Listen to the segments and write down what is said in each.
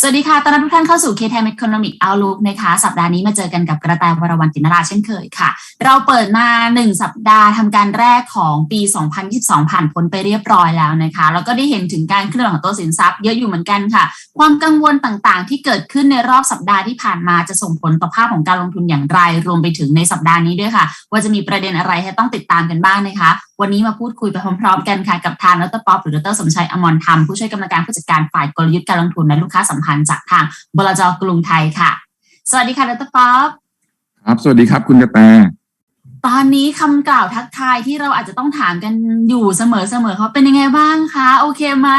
สวัสดีค่ะ ตอนรับทุกท่านเข้าสู่ K-Time Economic Outlook นะคะ สัปดาห์นี้มาเจอกันกับกระแตวรวรรณตินราเช่นเคยค่ะ เราเปิดมา 1 สัปดาห์ทำการแรกของปี 2022 ผ่านพ้นไปเรียบร้อยแล้วนะคะ แล้วก็ได้เห็นถึงการเคลื่อนไหวของตัวสินทรัพย์เยอะอยู่เหมือนกันค่ะ ความกังวลต่างๆ ที่เกิดขึ้นในรอบสัปดาห์ที่ผ่านมาจะส่งผลต่อภาพของการลงทุนอย่างไร รวมไปถึงในสัปดาห์นี้ด้วยค่ะ ว่าจะมีประเด็นอะไรให้ต้องติดตามกันบ้างนะคะ วันนี้มาพูดคุยไปพร้อม ๆ กันค่ะกับทางดรป๊อปหรือดรสมชัยอมรธรรมผู้ช่วยกรรมการผู้จัดการฝ่ายกลยุทธ์การลงทุนและลูกค้าสัมพันธ์จากทางบลจกรุงไทยค่ะ สวัสดีค่ะดรป๊อปครับ สวัสดีครับคุณกระแตตอนนี้คำกล่าวทักทายที่เราอาจจะต้องถามกันอยู่เสมอๆเขาเป็นยังไงบ้างคะ โอเคไหม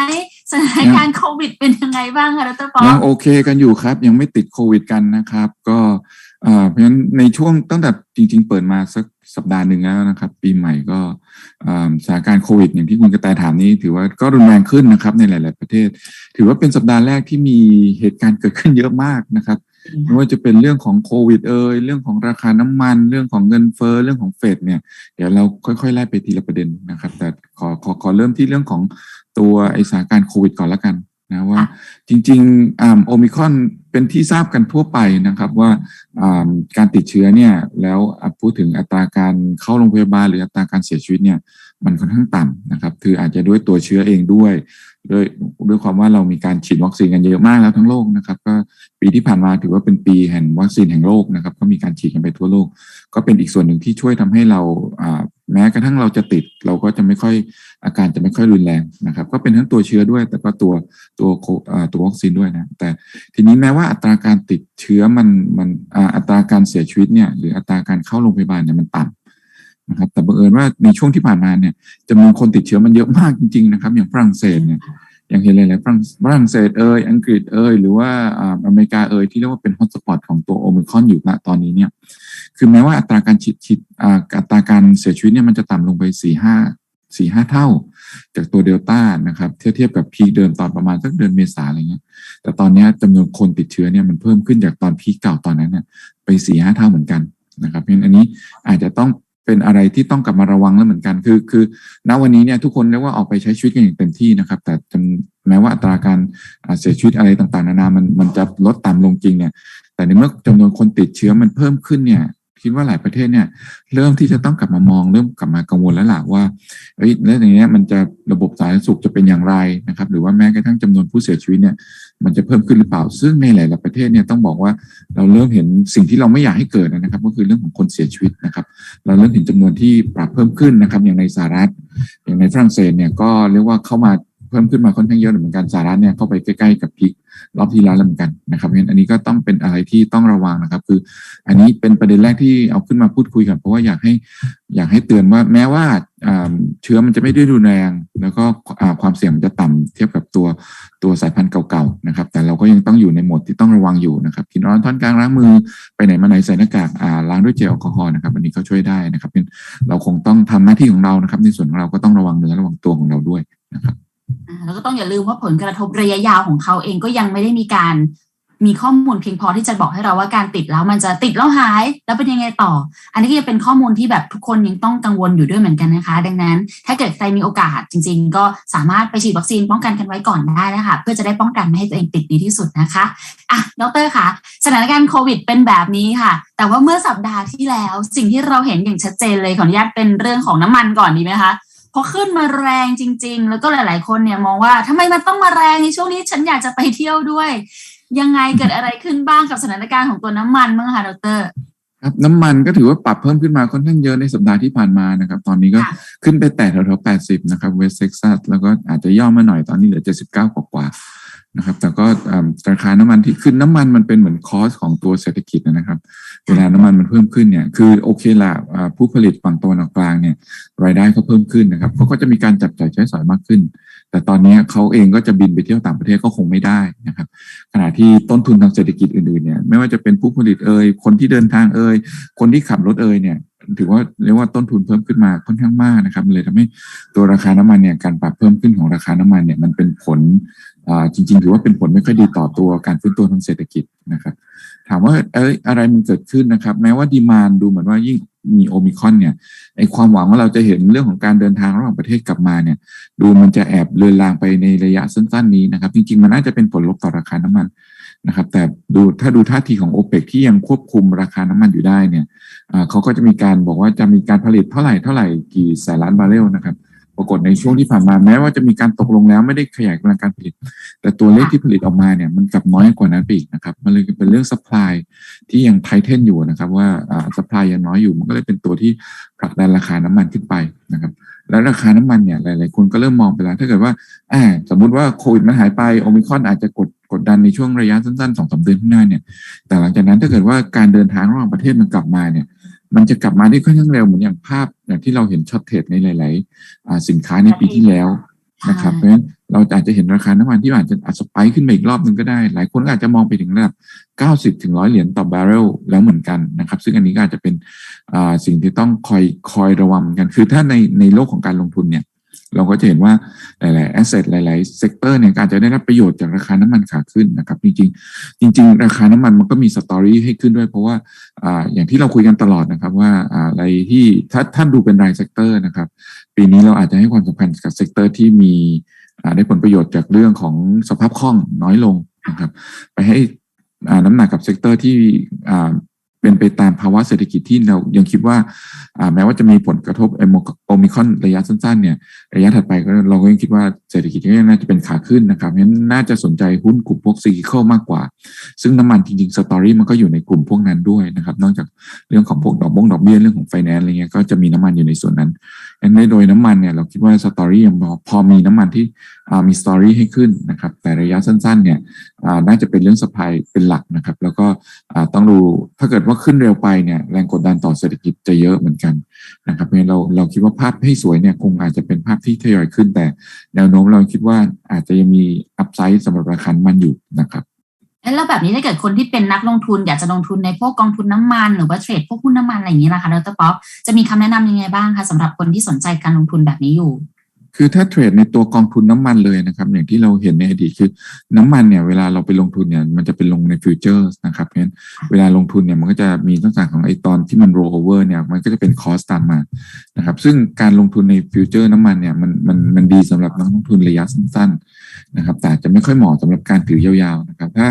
สถานการณ์โควิดเป็นยังไงบ้างคะดรป๊อยัปงโอเคกันอยู่ครับ ยังไม่ติดโควิดกันนะครับ ก็เอ่อเพราะฉะนั้นในช่วงตั้งแต่จริง ๆ เปิดมาสัก สัปดาห์หนึ่งแล้วนะครับ ปีใหม่ก็เอ่อสถานการณ์โควิด อย่างที่คุณกระแตถามนี้ ถือว่าก็รุนแรงขึ้นนะครับ ในหลาย ๆ ประเทศ ถือว่าเป็นสัปดาห์แรกที่มีเหตุการณ์เกิดขึ้นเยอะมากนะครับไม่ว่าจะเป็นเรื่องของโควิดเอ่ยเรื่องของราคาน้ำมัน เรื่องของเงินเฟ้อเรื่องของเฟดเนี่ยเดี๋ยวเราค่อยๆไล่ไปทีละประเด็นนะครับ แต่ขอขอขอเริ่มที่เรื่องของตัวไอสถานการณ์โควิดก่อนละกันนะว่า จริงๆอ่าโอมิครอน เป็นที่ทราบกันทั่วไปนะครับว่าการติดเชื้อเนี่ยแล้วพูดถึงอัตราการเข้าโรงพยาบาลหรืออัตราการเสียชีวิตเนี่ย มันค่อนข้างต่ำนะครับ คืออาจจะด้วยตัวเชื้อเองด้วย ด้วยด้วยความว่าเรามีการฉีดวัคซีนกันเยอะมากแล้วทั้งโลกนะครับ ก็ปีที่ผ่านมาถือว่าเป็นปีแห่งวัคซีนแห่งโลกนะครับ ก็มีการฉีดกันไปทั่วโลก ก็เป็นอีกส่วนหนึ่งที่ช่วยทำให้เราแม้กระทั่งเราจะติด เราก็จะไม่ค่อยอาการจะไม่ค่อยรุนแรงนะครับ ก็เป็นทั้งตัวเชื้อด้วย แต่ก็ตัวตัวตัววัคซีนด้วยนะแต่ทีนี้แม้ว่าอัตราการติดเชื้อมันมันอัตราการเสียชีวิตเนี่ยหรืออัตราการเข้าโรงพยาบาลเนี่ยมันต่ำ นะครับแต่บังเอิญว่าในช่วงที่ผ่านมาเนี่ยจำนวนคนติดเชื้อมันเยอะมากจริงๆนะครับ อย่างฝรั่งเศสเนี่ยอย่างเห็นเลยเลยฝรั่งฝรั่งเศสเอยอังกฤษเอยหรือว่าอ่าอเมริกาเอยที่เรียกว่าเป็นฮอตสปอตของตัวโอมิครอนอยู่ณตอนนี้เนี่ยคือแม้ว่าอัตราการฉีดฉีดอ่าอัตราการเสียชีวิตเนี่ยมันจะต่ำลงไปสี่ห้าสี่ห้าเท่า จากตัวเดลต้านะครับเทียบเทียบกับพีคเดิมตอนประมาณสักเดือนเมษาอะไรเงี้ย แต่ตอนเนี้ยจำนวนคนติดเชื้อเนี่ยมันเพิ่มขึ้นจากตอนพีคเก่าตอนนั้นเนี่ยไปสี่ห้าเท่าเหมือนกันนะครับเพราะฉะนั้นอันนี้อาจจะต้อง เป็นอะไรที่ต้องกลับมาระวังแล้วเหมือนกัน คือ คือณวันนี้เนี่ยทุกคนเรียกว่าออกไปใช้ชีวิตกันอย่างเต็มที่นะครับ แต่แม้ว่าอัตราการเสียชีวิตอะไรต่างๆ นานามันมันจะลดต่ำลงจริงเนี่ย แต่ในเมื่อจำนวนคนติดเชื้อมันเพิ่มขึ้นเนี่ย คิดว่าหลายประเทศเนี่ย เริ่มที่จะต้องกลับมามองเริ่มกลับมากังวลแล้วล่ะว่าเอ้ยแล้วอย่างเงี้ยมันจะระบบสาธารณสุขจะเป็นอย่างไรนะครับ หรือว่าแม้กระทั่งจำนวนผู้เสียชีวิตเนี่ยมันจะเพิ่มขึ้นหรือเปล่า ซึ่งในหลายๆประเทศเนี่ยต้องบอกว่าเราเริ่มเห็นสิ่งที่เราไม่อยากให้เกิดนะครับ ก็คือเรื่องของคนเสียชีวิตนะครับ เราเริ่มเห็นจำนวนที่ปรับเพิ่มขึ้นนะครับ อย่างในสหรัฐ อย่างในฝรั่งเศสเนี่ยก็เรียกว่าเข้ามา เพิ่มขึ้นมาค่อนข้างเยอะเหมือนกันสหรัฐเนี่ยเข้าไปใกล้ๆกับพีครอบที่แล้วเหมือนกันนะครับเพราะฉะนั้นอันนี้ก็ต้องเป็นอะไรที่ต้องระวังนะครับ คือ อันนี้เป็นประเด็นแรกที่เอาขึ้นมาพูดคุยกันเพราะว่าอยากให้อยากให้เตือนว่าแม้ว่าเชื้อมันจะไม่ได้รุนแรง แล้วก็ความเสี่ยงมันจะต่ำเทียบกับตัวตัวสายพันธุ์เก่าๆนะครับ แต่เราก็ยังต้องอยู่ในโหมดที่ต้องระวังอยู่นะครับกินร้อนท่อนกลางล้างมือไปไหนมาไหนใส่หน้ากากาล้างด้วยเจลแอลกอฮอล์นะครับอันนี้ก็ช่วยได้นะครับเป็นเราคงต้องทำหน้าที่ของเรานะครับ ในส่วนของเราก็ต้องระวังเนื้อระวังตัวของเราด้วยนะครับ แล้วก็ต้องอย่าลืมว่าผลกระทบระยะยาวของเขาเองก็ยังไม่ได้มีการมีข้อมูลเพียงพอที่จะบอกให้เราว่าการติดแล้วมันจะติดแล้วหาย แล้วเป็นยังไงต่อ อันนี้ก็จะเป็นข้อมูลที่แบบทุกคนยังต้องกังวลอยู่ด้วยเหมือนกันนะคะ ดังนั้น ถ้าเกิดใครมีโอกาสจริง ๆ ก็สามารถไปฉีดวัคซีนป้องกันกันไว้ก่อนได้นะคะเพื่อจะได้ป้องกันไม่ให้ตัวเองติดดีที่สุดนะคะอะดรคะสถานการณ์โควิดเป็นแบบนี้ค่ะ แต่ว่าเมื่อสัปดาห์ที่แล้ว สิ่งที่เราเห็นอย่างชัดเจนเลยขออนุญาตเป็นเรื่องของน้ำมันก่อนดีไหมคะ พอขึ้นมาแรงจริง ๆ แล้วก็หลาย ๆ คนเนี่ยมองว่าทำไมมันต้องมาแรงในช่วงนี้ฉันอยากจะไปเที่ยวด้วย ยังไงเกิดอะไรขึ้นบ้างกับสถานการณ์ของตัวน้ำมันบ้างคะดรครับน้ำมันก็ถือว่าปรับเพิ่มขึ้นมาค่อนข้างเยอะในสัปดาห์ที่ผ่านมานะครับ ตอนนี้ก็ค่ะขึ้นไปแตะแถวๆ80 นะครับเวสเท็กซัสแล้วก็อาจจะย่อมาหน่อยตอนนี้เหลือ 79 กว่าๆ นะครับ แต่ก็อ่าราคาน้ำมันที่ขึ้นน้ำมันมันเป็นเหมือนคอสของตัวเศรษฐกิจนะครับ เวลาน้ำมันมันเพิ่มขึ้นเนี่ย คือโอเคละผู้ผลิตฝั่งตะวันออกกลางเนี่ยรายได้เขาเพิ่มขึ้นนะครับเขาก็จะมีการจับจ่ายใช้สอยมากขึ้น แต่ตอนนี้เขาเองก็จะบินไปเที่ยวต่างประเทศก็คงไม่ได้นะครับ ขณะที่ต้นทุนทางเศรษฐกิจอื่นๆเนี่ย ไม่ว่าจะเป็นผู้ผลิตเอ่ยคนที่เดินทางเอ่ยคนที่ขับรถเอ่ยเนี่ย ถือว่าเรียกว่าต้นทุนเพิ่มขึ้นมาค่อนข้างมากนะครับเลยทำให้ตัวราคาน้ำมันเนี่ยการปรับเพิ่มขึ้นของราคาน้ำมันเนี่ยมันเป็นผลจริงๆถือว่าเป็นผลไม่ค่อยดีต่อตัวการฟื้นตัวทางเศรษฐกิจนะครับ ถามว่าเอ้ยอะไรมันเกิดขึ้นนะครับ แม้ว่าดีมานดูเหมือนว่ายิ่งมีโอมิคอนเนี่ยไอความหวังว่าเราจะเห็นเรื่องของการเดินทางระหว่างประเทศกลับมาเนี่ยดูมันจะแอบเลือนลางไปในระยะสั้นๆนี้นะครับ จริงๆมันน่าจะเป็นผลลบต่อราคาน้ำมัน นะครับ แต่ดูถ้าดูท่าทีของโอเปกที่ยังควบคุมราคาน้ำมันอยู่ได้เนี่ยเขาก็จะมีการบอกว่าจะมีการผลิตเท่าไหร่เท่าไหร่กี่แสนล้านบาร์เรลนะครับปรากฏในช่วงที่ผ่านมาแม้ว่าจะมีการตกลงแล้วไม่ได้ขยายกำลังการผลิต แต่ตัวเลขที่ผลิตออกมาเนี่ยมันกลับน้อยกว่านั้นไปอีกนะครับมันเลยเป็นเรื่อง supply ที่ยังไทเทนอยู่นะครับว่าอ่า supply ยังน้อยอยู่มันก็เลยเป็นตัวที่ผลักดันราคาน้ำมันขึ้นไปนะครับแล้วราคาน้ำมันเนี่ยหลาย ๆ คนก็เริ่มมองไปแล้ว ถ้าเกิดว่าอสมมุติว่าโควิดมันหายไปโอมิคอนอาจจะกด ดดันในช่วงระยะสั้นๆสองสามเดือนข้างหน้าเนี่ย แต่หลังจากนั้นถ้าเกิดว่าการเดินทางระหว่างประเทศมันกลับมาเนี่ย มันจะกลับมาได้ค่อนข้างเร็วเหมือนอย่างภาพอย่างที่เราเห็นช็อตเทรดในหลายๆอ่าสินค้าในปีที่แล้วนะครับ เพราะฉะนั้นเราอาจจะเห็นราคาน้ำมันที่อาจจะอาจสไปค์ขึ้นมาอีกรอบหนึ่งก็ได้ หลายคนก็อาจจะมองไปถึงระดับ 90 ถึง 100 เหรียญต่อบาร์เรลแล้วเหมือนกันนะครับ ซึ่งอันนี้ก็อาจจะเป็นอ่าสิ่งที่ต้องคอยคอยระวังเหมือนกัน คือถ้าในในโลกของการลงทุนเนี่ย เราก็จะเห็นว่าหลายๆแอสเซทหลายๆเซกเตอร์เนี่ยก็อาจจะได้รับประโยชน์จากราคาน้ำมันขาขึ้นนะครับ จริงๆ จริง ๆ ราคาน้ำมันมันก็มีสตอรี่ให้ขึ้นด้วย เพราะว่าอ่าอย่างที่เราคุยกันตลอดนะครับว่าอ่าอะไรที่ถ้าท่านดูเป็นรายเซกเตอร์นะครับ ปีนี้เราอาจจะให้ความสำคัญกับเซกเตอร์ที่มีอ่าได้ผลประโยชน์จากเรื่องของสภาพคล่องน้อยลงนะครับ ไปให้อาน้ำหนักกับเซกเตอร์ที่อ่า เป็นไปตามภาวะเศรษฐกิจที่เรายังคิดว่าแม้ว่าจะมีผลกระทบโอมิคอนระยะสั้นๆเนี่ยระยะถัดไปก็เราก็ยังคิดว่าเศรษฐกิจก็ยังน่าจะเป็นขาขึ้นนะครับเพราะฉะนั้นน่าจะสนใจหุ้นกลุ่มพวกซีคิคมากกว่า ซึ่งน้ำมันจริงๆสตอรี่มันก็อยู่ในกลุ่มพวกนั้นด้วยนะครับ นอกจากเรื่องของพวกดอกบงดอกเบี้ยเรื่องของไฟแนนซ์อะไรเงี้ยก็จะมีน้ำมันอยู่ในส่วนนั้น งั้นในโดยน้ำมันเนี่ยเราคิดว่าสตอรี่ยังพอพอมีน้ำมันที่มีสตอรี่ให้ขึ้นนะครับ แต่ระยะสั้น ๆ เนี่ยน่าจะเป็นเรื่องสปายเป็นหลักนะครับ แล้วก็ต้องดูถ้าเกิดว่าขึ้นเร็วไปเนี่ยแรงกดดันต่อเศรษฐกิจจะเยอะเหมือนกันนะครับเพราะฉะนั้นเราเราคิดว่าภาพให้สวยเนี่ยคงอาจจะเป็นภาพที่ทยอยขึ้น แต่แนวโน้มเราคิดว่าอาจจะยังมีอัพไซด์สำหรับราคาน้ำมันอยู่นะครับ แล้วแบบนี้ถ้าเกิดคนที่เป็นนักลงทุน อยากจะลงทุนในพวกกองทุนน้ำมัน หรือว่าเทรดพวกหุ้นน้ำมันอะไรอย่างนี้ล่ะคะดรป๊อปจะมีคำแนะนำยังไงบ้างคะสำหรับคนที่สนใจการลงทุนแบบนี้อยู่ คือถ้าเทรดในตัวกองทุนน้ำมันเลยนะครับ อย่างที่เราเห็นในอดีตคือน้ำมันเนี่ยเวลาเราไปลงทุนเนี่ยมันจะเป็นลงในฟิวเจอร์สนะครับเพราะฉะนั้นเวลาลงทุนเนี่ยมันก็จะมีลักษณะของไอตอนที่มันโรเวอร์เนี่ยมันก็จะเป็นคอสตามมานะครับซึ่งการลงทุนในฟิวเจอร์น้ำมันเนี่ยมันมันมันดีสำหรับนักลงทุนระยะสั้นๆนะครับแต่จจะไม่ค่อยเหมาะสำหรับการถือยาวๆนะครับถ้า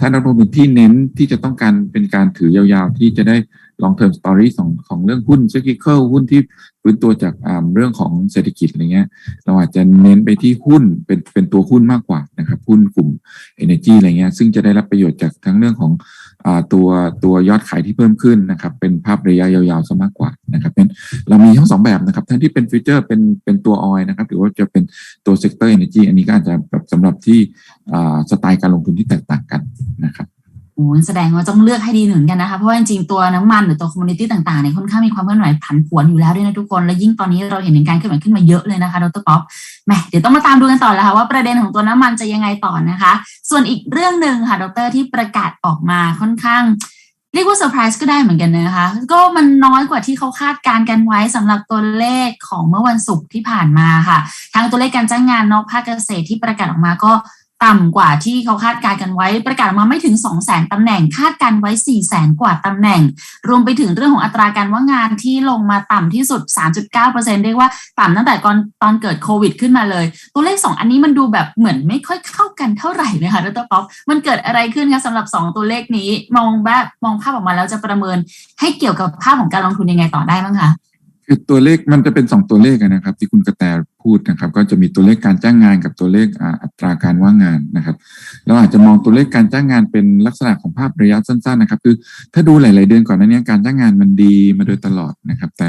ถ้านักลงทุนที่เน้นที่จะต้องการเป็นการถือยาวๆ ที่จะได้ long term story ของของเรื่องหุ้น cyclical หุ้นที่ฟื้นตัวจากเรื่องของเศรษฐกิจอะไรเงี้ย เราอาจจะเน้นไปที่หุ้นเป็นเป็นตัวหุ้นมากกว่านะครับหุ้นกลุ่ม energy อะไรเงี้ยซึ่งจะได้รับประโยชน์จากทั้งเรื่องของอตัวตัวยอดขายที่เพิ่มขึ้นนะครับ เป็นภาพระยะยาวๆซะมากกว่านะครับเป็นเรามีทั้งสองแบบนะครับทั้งที่เป็นฟีเจอร์เป็นเป็นตัวออยนะครับ หรือว่าจะเป็นตัว sector energy อันนี้ก็อาจจะแบบสำหรับที่สไตล์การลงทุนที่แตกต่างกันนะครับ โอ้แสดงว่าต้องเลือกให้ดีเหมือนกันนะคะ เพราะว่าจริงๆตัวน้ำมันหรือตัวคอมมูนิตี้ต่างๆเนี่ยค่อนข้างมีความเคลื่อนไหวผันผวนอยู่แล้วด้วยนะทุกคน และยิ่งตอนนี้เราเห็นการเคลื่อนไหวขึ้นมาเยอะเลยนะคะดรป๊อปแหมเดี๋ยวต้องมาตามดูกันต่อแล้วค่ะว่าประเด็นของตัวน้ำมันจะยังไงต่อนะคะ ส่วนอีกเรื่องหนึ่งค่ะดรที่ประกาศออกมาค่อนข้างเรียกว่าเซอร์ไพรส์ก็ได้เหมือนกันนะคะ ก็มันน้อยกว่าที่เขาคาดการณ์กันไว้สำหรับตัวเลขของเมื่อวันศุกร์ที่ผ่านมาค่ะ ทางตัวเลขการจ้างงานนอกภาคเกษตรที่ประกาศออกมาก็ ต่ำกว่าที่เขาคาดการณ์กันไว้ ประกาศมาไม่ถึง 2 0 0 0 0 0ตำแหน่งคาดการณ์ไว้4 0 0 0 0 0 กว่าตำแหน่ง รวมไปถึงเรื่องของอัตราการว่างงานที่ลงมาต่ำที่สุด 3.9%เรียกว่าต่ำตั้งแต่ก่อนตอนเกิดโควิดขึ้นมาเลย ตัวเลข 2 อันนี้มันดูแบบเหมือนไม่ค่อยเข้ากันเท่าไหร่เลยค่ะดรป๊อปมันเกิดอะไรขึ้นคะสำหรับ 2 ตัวเลขนี้มองแบบมองภาพออกมาแล้วจะประเมินให้เกี่ยวกับภาพของการลงทุนยังไงต่อได้บ้างคะคือตัวเลขมันจะเป็นสองตัวเลขนะครับ ที่คุณกระแตพูดนะครับ ก็จะมีตัวเลขการจ้างงานกับตัวเลขอัตราการว่างงานนะครับ เราอาจจะมองตัวเลขการจ้างงานเป็นลักษณะของภาพระยะสั้นๆนะครับ คือถ้าดูหลาย ๆ เดือนก่อนหน้านี้การจ้างงานมันดีมาโดยตลอดนะครับ แต่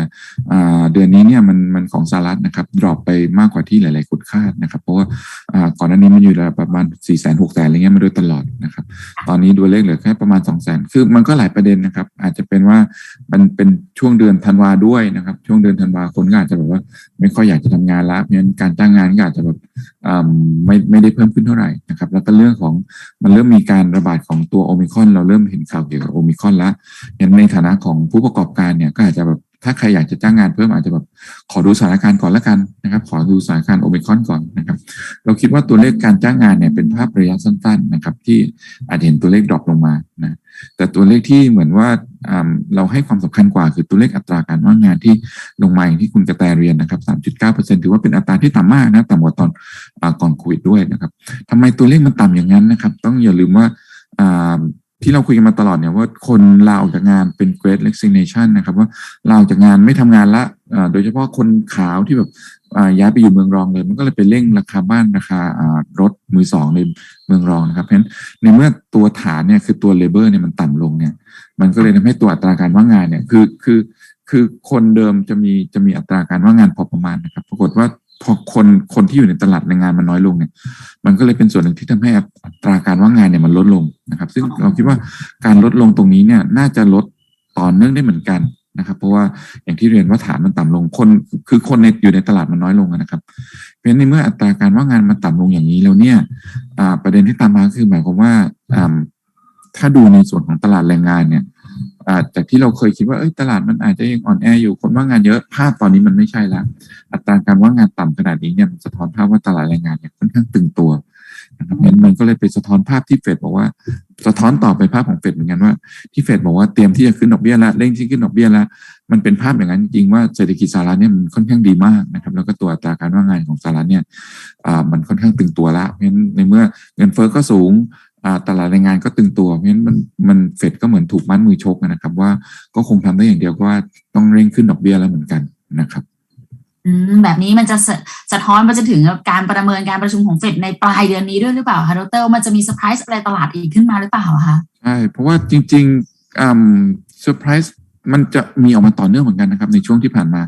เดือนนี้เนี่ยมันมันของสหรัฐนะครับดรอปไปมากกว่าที่หลาย ๆคนคาดนะครับ เพราะว่าก่อนหน้านี้มันอยู่ระดับประมาณ4ี่แสนหกแสนอะไรเงี้ยมาโดยตลอดนะครับ ตอนนี้ดูเลขเหลือแค่ประมาณ2 0 0แสนคือมันก็หลายประเด็นนะครับ อาจจะเป็นว่ามันเป็นช่วงเดือนธันวาด้วยนะครับ ช่วงเดือนธันวาคนก็อาจจะแบบว่าไม่ค่อยอยากจะทำงานล้วเพราะฉะนั้นการจ้างงานก็อาจจะแบบไม่ไม่ได้เพิ่มขึ้นเท่าไหร่นะครับ แล้วก็เรื่องของมันเริ่มมีการระบาดของตัวโอมิคอนเราเริ่มเห็นข่าวเกี่ยวกับโอมิคอนแล้วงั้นในฐานะของผู้ประกอบการเนี่ยก็อาจจะแบบ ถ้าใครอยากจะจ้างงานเพิ่มอาจจะแบบขอดูสถานการณ์ก่อนละกันนะครับ ขอดูสถานการณ์โอมิคอนก่อนนะครับ เราคิดว่าตัวเลขการจ้างงานเนี่ยเป็นภาพระยะสั้นๆนะครับ ที่อาจเห็นตัวเลขดรอปลงมานะแต่ตัวเลขที่เหมือนว่าเราให้ความสำคัญกว่าคือตัวเลขอัตราการว่างงานที่ลงมาอย่างที่คุณกระแตเรียนนะครับ 3.9%ถือว่าเป็นอัตราที่ต่ำมากนะต่ำกว่าตอนอก่อนโควิดด้วยนะครับทำไมตัวเลขมันต่ำอย่างนั้นนะครับ ต้องอย่าลืมว่า ที่เราคุยกันมาตลอดเนี่ยว่าคนลาออกจากงานเป็น great resignation นะครับ ว่าลาออกจากงานไม่ทำงานละโดยเฉพาะคนขาวที่แบบย้ายไปอยู่เมืองรองเลย มันก็เลยไปเร่งราคาบ้านราคารถมือสองในเมืองรองนะครับเพราะฉะนั้นในเมื่อตัวฐานเนี่ยคือตัวเลเบอร์เนี่ยมันต่ำลงเนี่ย มันก็เลยทำให้ตัวอัตราการว่างงานเนี่ยคือคือคือคนเดิมจะมีจะมีอัตราการว่างงานพอประมาณนะครับ ปรากฏว่าพอคนคนที่อยู่ในตลาดแรงงานมันน้อยลงเนี่ย มันก็เลยเป็นส่วนหนึ่งที่ทำให้อัตราการว่างงานเนี่ยมันลดลง นะครับ ซึ่งเราคิดว่าการลดลงตรงนี้เนี่ยน่าจะลดต่อเนื่องได้เหมือนกันนะครับ เพราะว่าอย่างที่เรียนว่าฐานมันต่ำลงคน คือคนในอยู่ในตลาดมันน้อยลงนะครับเพราะฉะนั้นในเมื่ออัตราการว่างงานมันต่ำลงอย่างนี้แล้วเนี่ยประเด็นที่ตามมาคือหมายความว่าถ้าดูในส่วนของตลาดแรงงานเนี่ยจากที่เราเคยคิดว่าเอ้ยตลาดมันอาจจะยังอ่อนแออยู่คนว่างงานเยอะภาพตอนนี้มันไม่ใช่แล้วอัตราการว่างงานต่ำขนาดนี้เนี่ยมันสะท้อนภาพว่าตลาดแรงงานเนี่ยค่อนข้างตึงตัว นะครับงั้นมันก็เลยไปสะท้อนภาพที่เฟดบอกว่า สะท้อนต่อไปภาพของเฟดเหมือนกันว่าที่เฟดบอกว่าเตรียมที่จะขึ้นดอกเบี้ยแล้วเร่งที่ขึ้นดอกเบี้ยแล้วมันเป็นภาพอย่างนั้นจริงว่าเศรษฐกิจสหรัฐเนี่ยมันค่อนข้างดีมากนะครับ แล้วก็ตัวอัตราการว่างงานของสหรัฐเนี่ยมันค่อนข้างตึงตัวละเพราะฉะนั้นในเมื่อเงินเฟ้อก็สูงตลาดแรงงานก็ตึงตัว เพราะฉะนั้นมันมันเฟดก็เหมือนถูกมัดมือชกนะครับ ว่าก็คงทำได้อย่างเดียวว่าต้องเร่งขึ้นดอกเบี้ยแล้วเหมือนกันนะครับ แบบนี้มันจะสะท้อนไปจนถึงการประเมินการประชุมของเฟดในปลายเดือนนี้ด้วยหรือเปล่าคะดรมันจะมีเซอร์ไพรส์อะไรตลาดอีกขึ้นมาหรือเปล่าคะใช่เพราะว่าจริงๆอ่าเซอร์ไพรส์มันจะมีออกมาต่อเนื่องเหมือนกันนะครับ ในช่วงที่ผ่านมา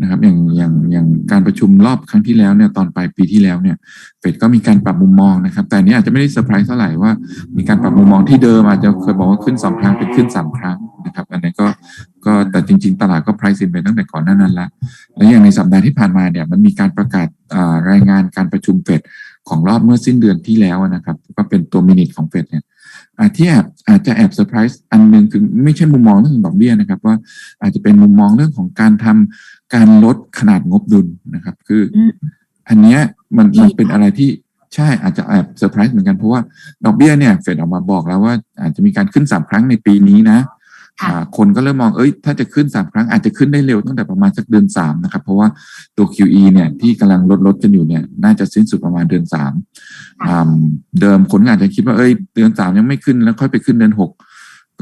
นะครับ อย่างอย่างอย่างการประชุมรอบครั้งที่แล้วเนี่ยตอนปลายปีที่แล้วเนี่ยเฟดก็มีการปรับมุมมองนะครับ แต่นี้อาจจะไม่ได้เซอร์ไพรส์เท่าไหร่ว่า มีการปรับมุมมองที่เดิมอาจจะเคยบอกว่าขึ้นสองครั้งเป็นขึ้นสามครั้งนะครับ อันนี้ก็ก็ แต่จริง ๆ ตลาดก็ price in ไปตั้งแต่ก่อนหน้านั้นละและอย่างในสัปดาห์ที่ผ่านมาเนี่ยมันมีการประกาศอ่ารายงานการประชุมเฟดของรอบเมื่อสิ้นเดือนที่แล้วนะครับ ก็เป็นตัวมินิทของเฟดเนี่ยอาที่แอบอาจจะแอบเซอร์ไพรส์อันหนึ่งคือไม่ใช่มุมมองเรื่องดอกเบี้ยนะครับ ว่าอาจจะเป็นมุมมองเรื่องของการทำการลดขนาดงบดุลนะครับ คืออมอันเนี้ยมันดีมันเป็นอะไรที่ใช่อาจจะแอบเซอร์ไพรส์เหมือนกันเพราะว่าดอกเบี้ยเนี่ยเฟดออกมาบอกแล้วว่าอาจจะมีการขึ้นสามครั้งในปีนี้นะ ค่ะอ่าคนก็เริ่มมองเอ้ยถ้าจะขึ้นสามครั้งอาจจะขึ้นได้เร็วตั้งแต่ประมาณสักเดือนสามนะครับเพราะว่าตัว QE เนี่ยที่กำลังลดลดกันอยู่เนี่ยน่าจะสิ้นสุดประมาณเดือนสามอ่าเดิมคนก็อาจจะคิดว่าเอ้ยเดือนสามยังไม่ขึ้นแล้วค่อยไปขึ้นเดือนหก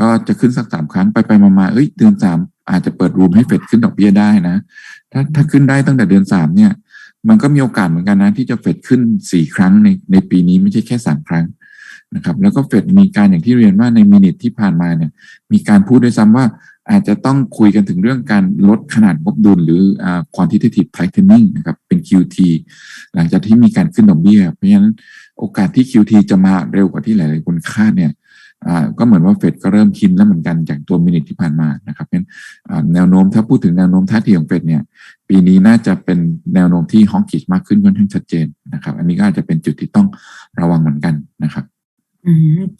ก็จะขึ้นสักสามครั้งไปไปมามาเอ้ยเดือนสามอาจจะเปิดรูมให้เฟดขึ้นดอกเบี้ยได้นะ ถ้าถ้าขึ้นได้ตั้งแต่เดือนสามเนี่ยมันก็มีโอกาสเหมือนกันนะที่จะเฟดขึ้นสี่ครั้งในในปีนี้ไม่ใช่แค่สามครั้ง นะครับแล้วก็เฟดมีการอย่างที่เรียนว่าในมินิทที่ผ่านมาเนี่ยมีการพูดด้วยซ้ำว่าอาจจะต้องคุยกันถึงเรื่องการลดขนาดงบดุลหรืออ่า quantitative tightening นะครับเป็น QT หลังจากที่มีการขึ้นดอกเบี้ย เพราะฉะนั้นโอกาสที่ QT จะมาเร็วกว่าที่หลายๆคนคาดเนี่ยก็เหมือนว่าเฟดก็เริ่มคินแล้วเหมือนกันจากตัวมินิทที่ผ่านมานะครับเพราะฉะนั้นแนวโน้มถ้าพูดถึงแนวโน้มท่าทีของเฟดเนี่ยปีนี้น่าจะเป็นแนวโน้มที่ฮองกิชมากขึ้นค่อนข้างชัดเจนนะครับ อันนี้ก็อาจจะเป็นจุดที่ต้องระวังเหมือนกันนะครับ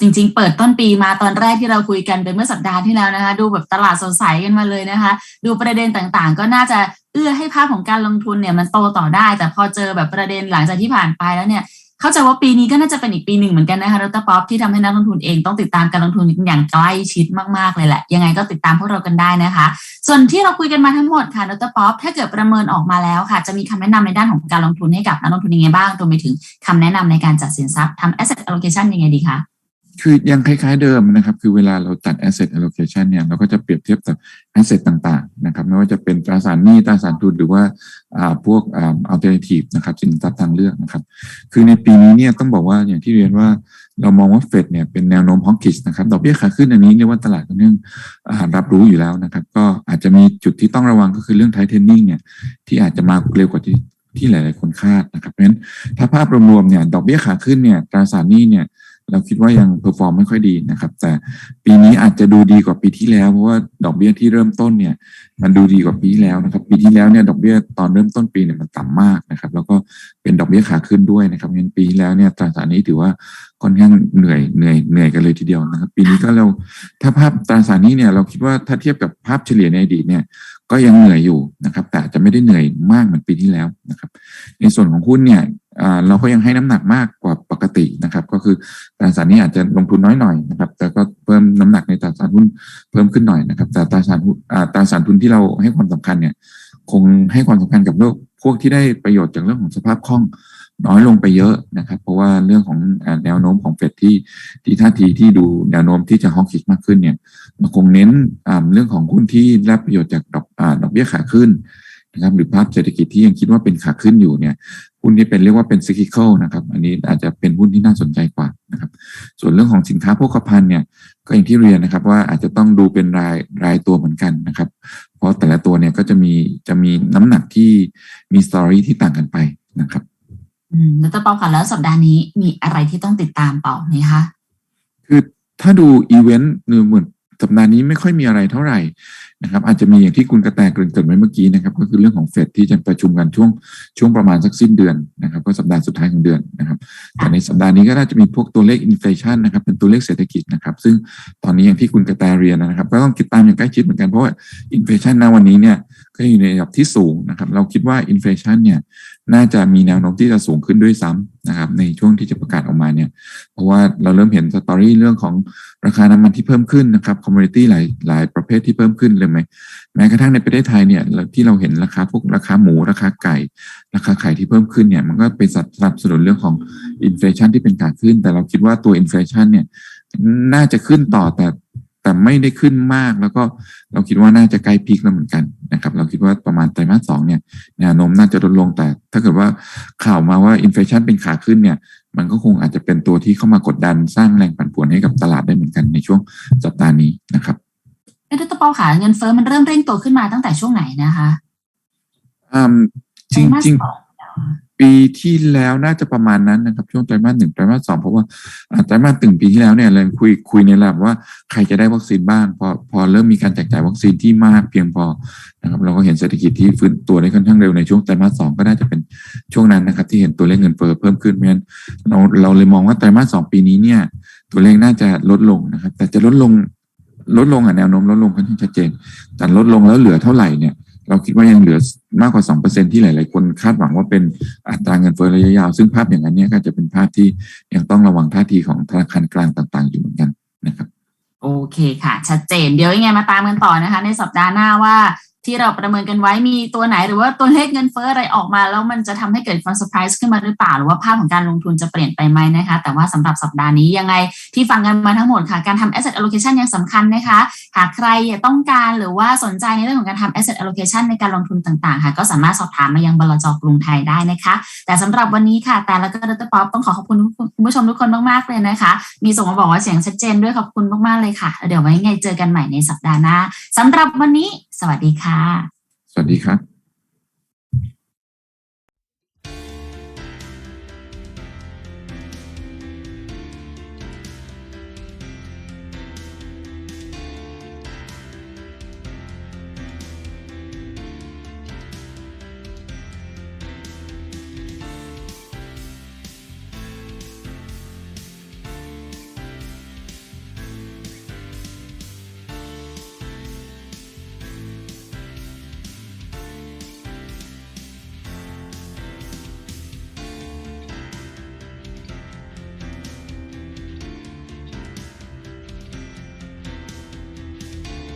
จริง ๆ เปิดต้นปีมาตอนแรกที่เราคุยกันเป็นเมื่อสัปดาห์ที่แล้วนะคะ ดูแบบตลาดสดใสกันมาเลยนะคะ ดูประเด็นต่างๆ ก็น่าจะเอื้อให้ภาพของการลงทุนเนี่ยมันโตต่อได้ แต่พอเจอแบบประเด็นหลังจากที่ผ่านไปแล้วเนี่ย เข้าใจว่าปีนี้ก็น่าจะเป็นอีกปีหนึ่งเหมือนกันนะคะดรป๊อปที่ทำให้นักลงทุนเองต้องติดตามการลงทุนอย่างใกล้ชิดมากๆเลยแหละ ยังไงก็ติดตามพวกเรากันได้นะคะ ส่วนที่เราคุยกันมาทั้งหมดค่ะดรป๊อปถ้าเกิดประเมินออกมาแล้วค่ะ จะมีคำแนะนำในด้านของการลงทุนให้กับนักลงทุนยังไงบ้างรวมไปถึงคำแนะนำในการจัดสินทรัพย์ทำ asset allocation ยังไงดีคะ คือยังคล้ายๆเดิมนะครับ คือเวลาเราตัด asset allocation เนี่ยเราก็จะเปรียบเทียบกับ asset ต่างๆนะครับ ไม่ว่าจะเป็นตราสารหนี้ตราสารทุนหรือว่าพวกอ่า alternative นะครับสินทรัพย์ทางเลือกนะครับ คือในปีนี้เนี่ยต้องบอกว่าอย่างที่เรียนว่าเรามองว่าเฟดเนี่ยเป็นแนวโน้มฮอกกิชนะครับดอกเบี้ยขาขึ้นอันนี้เรียกว่าตลาดก็เรื่องอรับรู้อยู่แล้วนะครับ ก็อาจจะมีจุดที่ต้องระวังก็คือเรื่องไทเทนนิ่งเนี่ยที่อาจจะมาเร็วกว่าที่ที่หลาย ๆ คนคาดนะครับเพราะฉะนั้นถ้าภาพรวมๆเนี่ยดอกเบี้ยขาขึ้นเนี่ยตราสารหนี้เนี่ย เราคิดว่ายังเพอร์ฟอร์มไม่ค่อยดีนะครับ แต่ปีนี้อาจจะดูดีกว่าปีที่แล้ว เพราะว่าดอกเบี้ยที่เริ่มต้นเนี่ยมันดูดีกว่าปีที่แล้วนะครับ ปีที่แล้วเนี่ยดอกเบี้ยตอนเริ่มต้นปีเนี่ยมันต่ำมากนะครับ แล้วก็เป็นดอกเบี้ยขาขึ้นด้วยนะครับงั้นปีที่แล้วเนี่ยตราสารนี้ถือว่าค่อนข้างเหนื่อยเหนื่อยเหนื่อยกันเลยทีเดียวนะครับ ปีนี้ก็เราถ้าภาพตราสารนี้เนี่ยเราคิดว่าถ้าเทียบกับภาพเฉลี่ยในอดีตเนี่ยก็ยังเหนื่อยอยู่นะครับ แต่จะไม่ได้เหนื่อยมากเหมือนปีที่แล้วนะครับ ในส่วนของหุ้นเนี่ย เราก็ยังให้น้ำหนักมากกว่าปกตินะครับ ก็คือตราสารนี้อาจจะลงทุนน้อยหน่อยนะครับ แต่ก็เพิ่มน้ำหนักในตราสารหุ้นเพิ่มขึ้นหน่อยนะครับ แต่ตราสารหุ้นตราสารทุนที่เราให้ความสำคัญเนี่ยคงให้ความสำคัญกับเรื่องพวกที่ได้ประโยชน์จากเรื่องของสภาพคล่องน้อยลงไปเยอะนะครับ เพราะว่าเรื่องของแนวโน้มของเฟดที่ที่ท่าทีที่ดูแนวโน้มที่จะฮอกกิกมากขึ้นเนี่ยคงเน้นเรื่องของหุ้นที่ได้ประโยชน์จากดอกดอกเบี้ยขาขึ้น นะครับหรือภาพเศรษฐกิจที่ยังคิดว่าเป็นขาขึ้นอยู่เนี่ยหุ้นที่เป็นเรียกว่าเป็น cyclical นะครับอันนี้อาจจะเป็นหุ้นที่น่าสนใจกว่านะครับ ส่วนเรื่องของสินค้าโภคภัณฑ์เนี่ยก็อย่างที่เรียนนะครับว่าอาจจะต้องดูเป็นรายรายตัวเหมือนกันนะครับ เพราะแต่ละตัวเนี่ยก็จะมีจะมีน้ำหนักที่มีสตอรี่ที่ต่างกันไปนะครับอืมดรป๊อปค่ะแล้วสัปดาห์นี้มีอะไรที่ต้องติดตามต่อไหมคะคือถ้าดูอีเวนต์หรือเหมือน สัปดาห์นี้ไม่ค่อยมีอะไรเท่าไหร่นะครับอาจจะมีอย่างที่คุณกระแตเกริ่นเกรินไว้เมื่อกี้นะครับก็คือเรื่องของเฟดที่จะประชุมกันช่วงช่วงประมาณสักสิ้นเดือนนะครับก็สัปดาห์สุดท้ายของเดือนนะครับแต่ในสัปดาห์นี้ก็น่าจะมีพวกตัวเลขอินฟลชันนะครับเป็นตัวเลขเศรษฐกิจนะครับซึ่งตอนนี้อย่างที่คุณกระแตเรียนนะครับ ก็ต้องติดตามอย่างใกล้ชิดเหมือนกันเพราะว่าอินฟลชันณวันนี้เนี่ยก็อยู่ในระดับที่สูงนะครับเราคิดว่าอินฟลชันเนี่ย น่าจะมีแนวโน้มที่จะสูงขึ้นด้วยซ้ำนะครับ ในช่วงที่จะประกาศออกมาเนี่ย เพราะว่าเราเริ่มเห็นสตอรี่เรื่องของราคาน้ำมันที่เพิ่มขึ้นนะครับคอมมูนิตี้หลายหลายประเภทที่เพิ่มขึ้นเลยไหมแม้กระทั่งในประเทศไทยเนี่ยที่เราเห็นราคาพวกราคาหมูราคาไก่ ราคาไข่ที่เพิ่มขึ้นเนี่ยมันก็เป็นสนับสนุนเรื่องของอินฟลชันที่เป็นขาขึ้น แต่เราคิดว่าตัวอินฟลชันเนี่ยน่าจะขึ้นต่อแต่ แต่ไม่ได้ขึ้นมากแล้วก็เราคิดว่าน่าจะใกล้พีคแล้วเหมือนกันนะครับเราคิดว่าประมาณไตรมาสสองเนี่ยแนวโน้มน่าจะลดลงแต่ ถ้าเกิดว่าข่าวมาว่าอินฟลชันเป็นขาขึ้นเนี่ยมันก็คงอาจจะเป็นตัวที่เข้ามากดดันสร้างแรงปั่นป่วนให้กับตลาดได้เหมือนกันในช่วงสัปดาห์นี้นะครับเอ๊ะดรป๊อปค่ะเงินเฟ้อมันเริ่มเร่งตัวขึ้นมาตั้งแต่ช่วงไหนนะคะอืมจริงไตมาสจริงสอง ปีที่แล้วน่าจะประมาณนั้นนะครับ ช่วงไตรมาสหนึ่งไตรมาสสองเพราะว่าอ่าไตรมาสหนึ่งปีที่แล้วเนี่ยเราคุยคุยในระดับว่าใครจะได้วัคซีนบ้าง พอพอเริ่มมีการแจกจ่ายวัคซีนที่มากเพียงพอนะครับเราก็เห็นเศรษฐกิจที่ฟื้นตัวได้ค่อนข้างเร็วในช่วงไตรมาสสองก็น่าจะเป็นช่วงนั้นนะครับ ที่เห็นตัวเลขเงินเฟ้อเพิ่มขึ้นเพราะฉะนั้นเราเราเลยมองว่าไตรมาสสองปีนี้เนี่ย ตัวเลขน่าจะลดลงนะครับ แต่จะลดลงลดลงอะแนวโน้มลดลงค่อนข้างชัดเจนแต่ลดลงแล้วเหลือเท่าไหร่เนี่ย เราคิดว่ายังเหลือมากกว่า 2%ที่หลาย ๆ คนคาดหวังว่าเป็นอัตราเงินเฟ้อระยะยาว ซึ่งภาพอย่างนั้นเนี่ยก็จะเป็นภาพที่ยังต้องระวังท่าทีของธนาคารกลางต่าง ๆ อยู่เหมือนกันนะครับ โอเคค่ะ ชัดเจน เดี๋ยวยังไงมาตามกันต่อนะคะ ในสัปดาห์หน้าว่า ที่เราประเมินกันไว้มีตัวไหนหรือว่าตัวเลขเงินเฟ้ออะไรออกมา แล้วมันจะทำให้เกิดความเซอร์ไพรส์ขึ้นมาหรือเปล่า หรือว่าภาพของการลงทุนจะเปลี่ยนไปไหมนะคะ แต่ว่าสำหรับสัปดาห์นี้ยังไงที่ฟังกันมาทั้งหมดค่ะ การทำ asset allocation ยังสำคัญนะคะ หากใครต้องการหรือว่าสนใจในเรื่องของการทำ asset allocation ในการลงทุนต่างๆ ค่ะ ก็สามารถสอบถามมายังบลจกรุงไทยได้นะคะ แต่สำหรับวันนี้ค่ะ แต่แล้วก็ดรป๊อปต้องขอขอบคุณคุณผู้ชมทุกคนมากๆเลยนะคะ มีส่งมาบอกว่าเสียงชัดเจนด้วยขอบคุณมากๆเลยค่ะ เดี๋ยวไว้ไงเจอกันใหม่ในสัปดาห์หน้าสำหรับวันนี้สวัสดีค่ะ สวัสดีครับ